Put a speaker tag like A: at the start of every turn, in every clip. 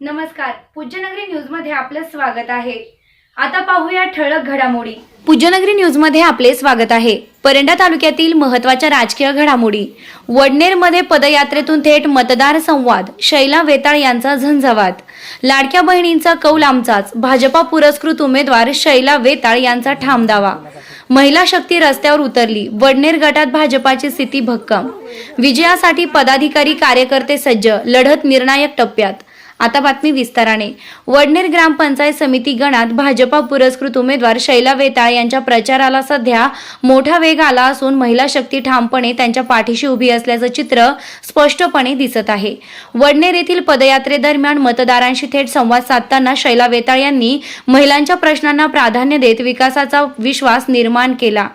A: नमस्कार. पूज्यनगरी न्यूजमध्ये आपलं स्वागत आहे. आता पाहूया ठळक घडामोडी. पूज्यनगरी न्यूजमध्ये आपले स्वागत आहे. परंडा तालुक्यातील महत्त्वाच्या राजकीय घडामोडी. वडनेरमध्ये पदयात्रेतून थेट मतदार संवाद शैला वेताळ यांचा झंझावात. लाडक्या बहिणींचा कौल आमचाच भाजपा पुरस्कृत उमेदवार शैला वेताळ यांचा ठाम दावा. महिला शक्ती रस्त्यावर उतरली वडनेर गटात भाजपाची स्थिती भक्कम. विजयासाठी पदाधिकारी कार्यकर्ते सज्ज लढत निर्णायक टप्प्यात. आता बातमी विस्ताराने. वडनेर ग्रामपंचायत समिती गणात भाजपा पुरस्कृत उमेदवार शैला वेताळ यांच्या प्रचाराला सध्या मोठा वेग आला असून महिला शक्ती ठामपणे त्यांच्या पाठीशी उभी असल्याचं चित्र स्पष्टपणे दिसत आहे. वडनेर येथील पदयात्रेदरम्यान मतदारांशी थेट संवाद साधताना शैला वेताळ यांनी महिलांच्या प्रश्नांना प्राधान्य देत विकासाचा विश्वास निर्माण केला.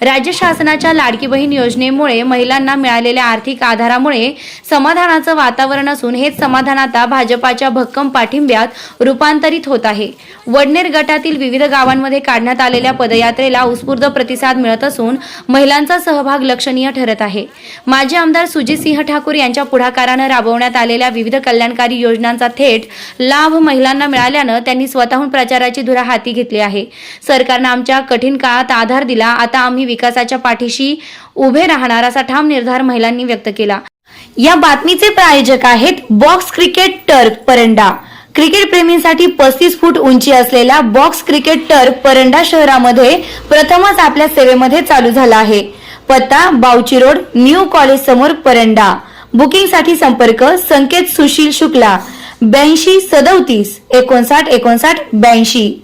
A: राज्य शासनाच्या लाडकी बहीण योजनेमुळे महिलांना मिळालेल्या आर्थिक आधारामुळे समाधानाचं वातावरण असून हेच समाधान आता भाजपाच्या भक्कम पाठिंब्यात रूपांतरित होत आहे. वडनेर गटातील विविध गावांमध्ये काढण्यात आलेल्या पदयात्रेला उत्स्फूर्त प्रतिसाद मिळत असून महिलांचा सहभाग लक्षणीय ठरत आहे. माजी आमदार सुजितसिंह ठाकूर यांच्या पुढाकारानं राबवण्यात आलेल्या विविध कल्याणकारी योजनांचा थेट लाभ महिलांना मिळाल्यानं त्यांनी स्वतःहून प्रचाराची धुरा हाती घेतली आहे. सरकारनं आमच्या कठीण काळात आधार दिला आता आम्ही विकासाच्या पाठीशी उभे राहणार असा ठाम निर्धार महिलांनी व्यक्त केला. या बातमीचे प्रायोजक आहेत box cricket turf Paranda. Cricket प्रेमींसाठी पस्तीस फूट उंची असलेला बॉक्स क्रिकेट टर्क परंडा शहरामध्ये प्रथमच आपल्या सेवेमध्ये चालू झाला आहे. पत्ता बावची रोड न्यू कॉलेज समोर परंडा. बुकिंगसाठी संपर्क संकेत सुशील शुक्ला. ब्याऐंशी सदोतीस एकोणसाठ एकोणसाठ ब्याऐंशी.